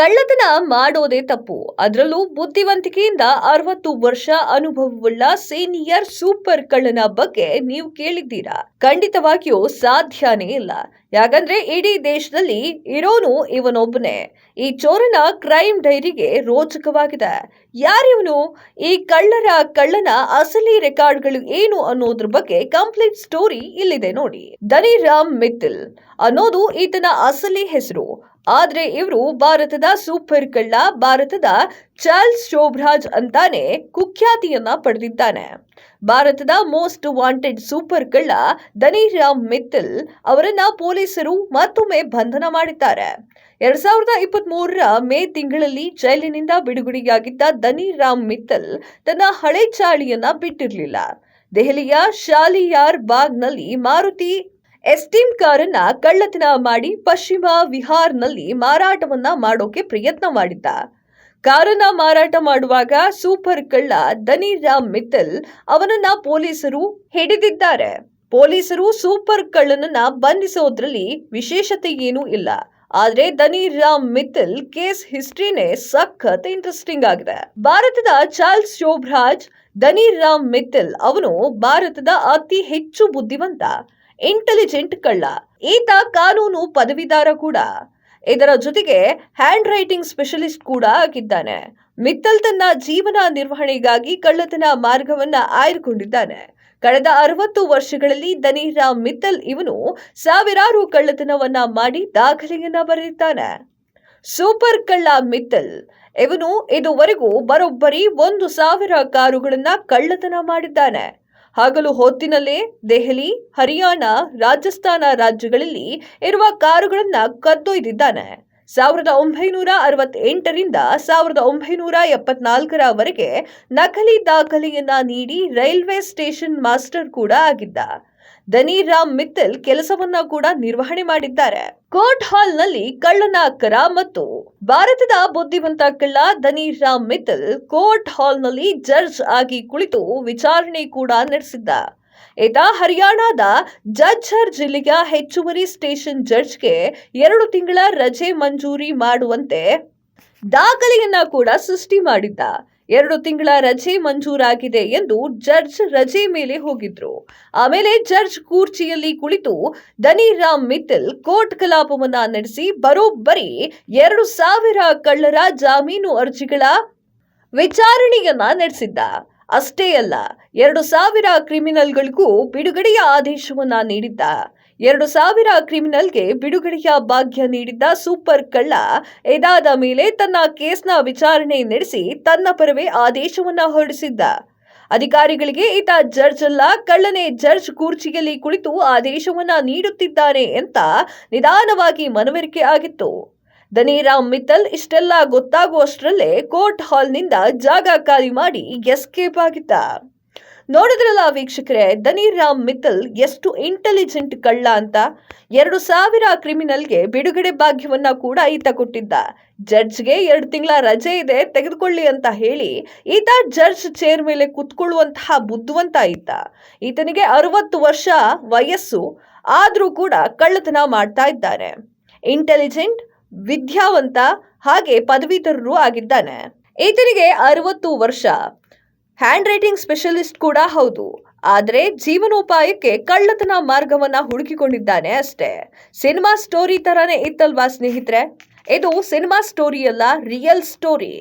ಕಳ್ಳತನ ಮಾಡೋದೇ ತಪ್ಪು. ಅದರಲ್ಲೂ ಬುದ್ಧಿವಂತಿಕೆಯಿಂದ ಅರವತ್ತು ವರ್ಷ ಅನುಭವವುಳ್ಳ ಸೀನಿಯರ್ ಸೂಪರ್ ಕಳ್ಳನ ಬಗ್ಗೆ ನೀವು ಕೇಳಿದ್ದೀರಾ? ಖಂಡಿತವಾಗಿಯೂ ಸಾಧ್ಯನೇ ಇಲ್ಲ. ಯಾಕಂದ್ರೆ ಇಡೀ ದೇಶದಲ್ಲಿ ಇರೋನು ಇವನೊಬ್ಬನೇ ಈ ಚೋರನ ಕ್ರೈಮ್ ಡೈರಿಗೆ ರೋಚಕವಾಗಿದೆ. ಯಾರಿವನು? ಈ ಕಳ್ಳರ ಕಳ್ಳನ ಅಸಲಿ ರೆಕಾರ್ಡ್ಗಳು ಏನು ಅನ್ನೋದ್ರ ಬಗ್ಗೆ ಕಂಪ್ಲೀಟ್ ಸ್ಟೋರಿ ಇಲ್ಲಿದೆ ನೋಡಿ. ದನಿರಾಮ್ ಮಿತ್ತಲ್ ಅನ್ನೋದು ಈತನ ಅಸಲಿ ಹೆಸರು. ಆದ್ರೆ ಇವರು ಭಾರತದ ಸೂಪರ್ ಕಳ್ಳ, ಭಾರತದ ಚಾರ್ಲ್ಸ್ ಶೋಭ್ರಾಜ್ ಅಂತಾನೆ ಕುಖ್ಯಾತಿಯನ್ನ ಪಡೆದಿದ್ದಾನೆ. ಭಾರತದ ಮೋಸ್ಟ್ ವಾಂಟೆಡ್ ಸೂಪರ್ ಕಳ್ಳ ದನಿರಾಮ್ ಮಿತ್ತಲ್ ಅವರನ್ನ ಪೊಲೀಸರು ಮತ್ತೊಮ್ಮೆ ಬಂಧನ ಮಾಡಿದ್ದಾರೆ. ಎರಡ್ ಸಾವಿರದ ಇಪ್ಪತ್ತ್ ಮೂರರ ಮೇ ತಿಂಗಳಲ್ಲಿ ಜೈಲಿನಿಂದ ಬಿಡುಗಡೆಯಾಗಿದ್ದ ದನಿರಾಮ್ ಮಿತ್ತಲ್ ತನ್ನ ಹಳೆ ಚಾಳಿಯನ್ನ ಬಿಟ್ಟಿರಲಿಲ್ಲ. ದೆಹಲಿಯ ಶಾಲಿಯಾರ್ ಬಾಗ್ನಲ್ಲಿ ಮಾರುತಿ ಎಸ್ಟೀಮ್ ಕಾರನ್ನ ಕಳ್ಳತನ ಮಾಡಿ ಪಶ್ಚಿಮ ವಿಹಾರ್ನಲ್ಲಿ ಮಾರಾಟವನ್ನ ಮಾಡೋಕೆ ಪ್ರಯತ್ನ ಮಾಡಿದ್ದ. ಕಾರನ್ನ ಮಾರಾಟ ಮಾಡುವಾಗ ಸೂಪರ್ ಕಳ್ಳ ದನಿರಾಮ್ ಮಿತ್ತಲ್ ಅವನನ್ನ ಪೊಲೀಸರು ಹಿಡಿದಿದ್ದಾರೆ. ಪೊಲೀಸರು ಸೂಪರ್ ಕಳ್ಳನನ್ನ ಬಂಧಿಸೋದ್ರಲ್ಲಿ ವಿಶೇಷತೆ ಏನೂ ಇಲ್ಲ. ಆದ್ರೆ ದನಿರಾಮ್ ಮಿತ್ತಲ್ ಕೇಸ್ ಹಿಸ್ಟ್ರಿನೇ ಸಖತ್ ಇಂಟ್ರೆಸ್ಟಿಂಗ್ ಆಗಿದೆ. ಭಾರತದ ಚಾರ್ಲ್ಸ್ ಶೋಭರಾಜ್, ದನಿರಾಮ್ ಮಿತ್ತಲ್ ಅವನು ಭಾರತದ ಅತಿ ಹೆಚ್ಚು ಬುದ್ಧಿವಂತ. ಇಂಟೆಲಿಜೆಂಟ್ ಕಳ್ಳ. ಈತ ಕಾನೂನು ಪದವಿದಾರ ಕೂಡ. ಇದರ ಜೊತೆಗೆ ಹ್ಯಾಂಡ್ ರೈಟಿಂಗ್ ಸ್ಪೆಷಲಿಸ್ಟ್ ಕೂಡ ಆಗಿದ್ದಾನೆ. ಮಿತ್ತಲ್ ತನ್ನ ಜೀವನ ನಿರ್ವಹಣೆಗಾಗಿ ಕಳ್ಳತನ ಮಾರ್ಗವನ್ನ ಆಯ್ದುಕೊಂಡಿದ್ದಾನೆ. ಕಳೆದ ಅರವತ್ತು ವರ್ಷಗಳಲ್ಲಿ ದನಿರಾಮ್ ಮಿತ್ತಲ್ ಇವನು ಸಾವಿರಾರು ಕಳ್ಳತನವನ್ನ ಮಾಡಿ ದಾಖಲೆಯನ್ನ ಬರೆದಿದ್ದಾನೆ. ಸೂಪರ್ ಕಳ್ಳ ಮಿತ್ತಲ್. ಇವನು ಇದುವರೆಗೂ ಬರೋಬ್ಬರಿ ಒಂದು ಸಾವಿರ ಕಾರುಗಳನ್ನ ಕಳ್ಳತನ ಮಾಡಿದ್ದಾನೆ. ಹಗಲು ಹೊತ್ತಿನಲ್ಲೇ ದೆಹಲಿ, ಹರಿಯಾಣ, ರಾಜಸ್ಥಾನ ರಾಜ್ಯಗಳಲ್ಲಿ ಇರುವ ಕಾರುಗಳನ್ನ ಕದ್ದೊಯ್ದಿದ್ದಾನೆ. ಸಾವಿರದ ಒಂಬೈನೂರ ಅರವತ್ತೆಂಟರಿಂದ ಸಾವಿರದ ಒಂಬೈನೂರ ಎಪ್ಪತ್ನಾಲ್ಕರವರೆಗೆ ನಕಲಿ ದಾಖಲೆಯನ್ನ ನೀಡಿ ರೈಲ್ವೆ ಸ್ಟೇಷನ್ ಮಾಸ್ಟರ್ ಕೂಡ ಆಗಿದ್ದ. ದನಿರಾಮ್ ಮಿತ್ತಲ್ ಕೆಲಸವನ್ನ ಕೂಡ ನಿರ್ವಹಣೆ ಮಾಡಿದ್ದಾರೆ. ಕೋರ್ಟ್ ಹಾಲ್ನಲ್ಲಿ ಕಳ್ಳನ ಕರ ಮತ್ತು ಭಾರತದ ಬುದ್ಧಿವಂತ ಕಳ್ಳ ಧನಿರಾಮ್ ಮಿತ್ತಲ್ ಕೋರ್ಟ್ ಹಾಲ್ನಲ್ಲಿ ಜಡ್ಜ್ ಆಗಿ ಕುಳಿತು ವಿಚಾರಣೆ ಕೂಡ ನಡೆಸಿದ್ದ. ಈತ ಹರಿಯಾಣದ ಜಜ್ಜರ್ ಜಿಲ್ಲೆಯ ಹೆಚ್ಚುವರಿ ಸ್ಟೇಷನ್ ಜಡ್ಜ್ಗೆ ಎರಡು ತಿಂಗಳ ರಜೆ ಮಂಜೂರಿ ಮಾಡುವಂತೆ ದಾಖಲೆಯನ್ನ ಕೂಡ ಸೃಷ್ಟಿ ಮಾಡಿದ್ದ. ಎರಡು ತಿಂಗಳ ರಜೆ ಮಂಜೂರಾಗಿದೆ ಎಂದು ಜಡ್ಜ್ ರಜೆ ಮೇಲೆ ಹೋಗಿದ್ರು. ಆಮೇಲೆ ಜಡ್ಜ್ ಕೂರ್ಚಿಯಲ್ಲಿ ಕುಳಿತು ದನಿರಾಮ್ ಮಿತ್ತಲ್ ಕೋರ್ಟ್ ಕಲಾಪವನ್ನ ನಡೆಸಿ ಬರೋಬ್ಬರಿ ಎರಡು ಸಾವಿರ ಕಳ್ಳರ ಜಾಮೀನು ಅರ್ಜಿಗಳ ವಿಚಾರಣೆಯನ್ನ ನಡೆಸಿದ್ದ. ಅಷ್ಟೇ ಅಲ್ಲ, ಎರಡು ಸಾವಿರ ಕ್ರಿಮಿನಲ್ಗಳಿಗೂ ಬಿಡುಗಡೆಯ ಆದೇಶವನ್ನ ನೀಡಿದ್ದ. ಎರಡು ಸಾವಿರ ಕ್ರಿಮಿನಲ್ಗೆ ಬಿಡುಗಡೆಯ ಭಾಗ್ಯ ನೀಡಿದ್ದ ಸೂಪರ್ ಕಳ್ಳ ಇದಾದ ಮೇಲೆ ತನ್ನ ಕೇಸ್ನ ವಿಚಾರಣೆ ನಡೆಸಿ ತನ್ನ ಪರವೇ ಆದೇಶವನ್ನ ಹೊರಡಿಸಿದ್ದ. ಅಧಿಕಾರಿಗಳಿಗೆ ಈತ ಜಡ್ಜ್ ಅಲ್ಲ ಕಳ್ಳನೇ ಜಡ್ಜ್ ಕುರ್ಚಿಯಲ್ಲಿ ಕುಳಿತು ಆದೇಶವನ್ನ ನೀಡುತ್ತಿದ್ದಾನೆ ಅಂತ ನಿಧಾನವಾಗಿ ಮನವರಿಕೆ ಆಗಿತ್ತು. ದನಿರಾಮ್ ಮಿತ್ತಲ್ ಇಷ್ಟೆಲ್ಲ ಗೊತ್ತಾಗುವಷ್ಟರಲ್ಲೇ ಕೋರ್ಟ್ ಹಾಲ್ನಿಂದ ಜಾಗ ಖಾಲಿ ಮಾಡಿ ಎಸ್ಕೇಪ್ ಆಗಿದ್ದ. ನೋಡಿದ್ರಲ್ಲ ವೀಕ್ಷಕರೇ ದನಿರಾಮ್ ಮಿತ್ತಲ್ ಎಷ್ಟು ಇಂಟೆಲಿಜೆಂಟ್ ಕಳ್ಳ ಅಂತ. ಎರಡು ಸಾವಿರ ಕ್ರಿಮಿನಲ್ಗೆ ಬಿಡುಗಡೆ ಭಾಗ್ಯವನ್ನ ಕೂಡ ಈತ ಕೊಟ್ಟಿದ್ದ. ಜಡ್ಜ್ಗೆ ಎರಡು ತಿಂಗಳ ರಜೆ ಇದೆ, ತೆಗೆದುಕೊಳ್ಳಿ ಅಂತ ಹೇಳಿ ಈತ ಜಡ್ಜ್ ಚೇರ್ ಮೇಲೆ ಕುತ್ಕೊಳ್ಳುವಂತಹ ಬುದ್ಧಿವಂತ ಈತ. ಈತನಿಗೆ ಅರವತ್ತು ವರ್ಷ ವಯಸ್ಸು, ಆದರೂ ಕೂಡ ಕಳ್ಳತನ ಮಾಡ್ತಾ ಇದ್ದಾನೆ ಇಂಟೆಲಿಜೆಂಟ್ ವಿದ್ಯಾವಂತ, ಹಾಗೆ ಪದವೀಧರರು ಆಗಿದ್ದಾನೆ. ಈತನಿಗೆ ಅರವತ್ತು ವರ್ಷ. ಹ್ಯಾಂಡ್ ರೈಟಿಂಗ್ ಸ್ಪೆಷಲಿಸ್ಟ್ ಕೂಡ ಹೌದು. ಆದರೆ ಜೀವನೋಪಾಯಕ್ಕೆ ಕಳ್ಳತನ ಮಾರ್ಗವನ್ನ ಹುಡುಕಿಕೊಂಡಿದ್ದಾನೆ ಅಷ್ಟೇ. ಸಿನಿಮಾ ಸ್ಟೋರಿ ತರಾನೇ ಇತ್ತಲ್ವಾ ಸ್ನೇಹಿತರೆ? ಇದು ಸಿನಿಮಾ ಸ್ಟೋರಿ ಅಲ್ಲ ರಿಯಲ್ ಸ್ಟೋರಿ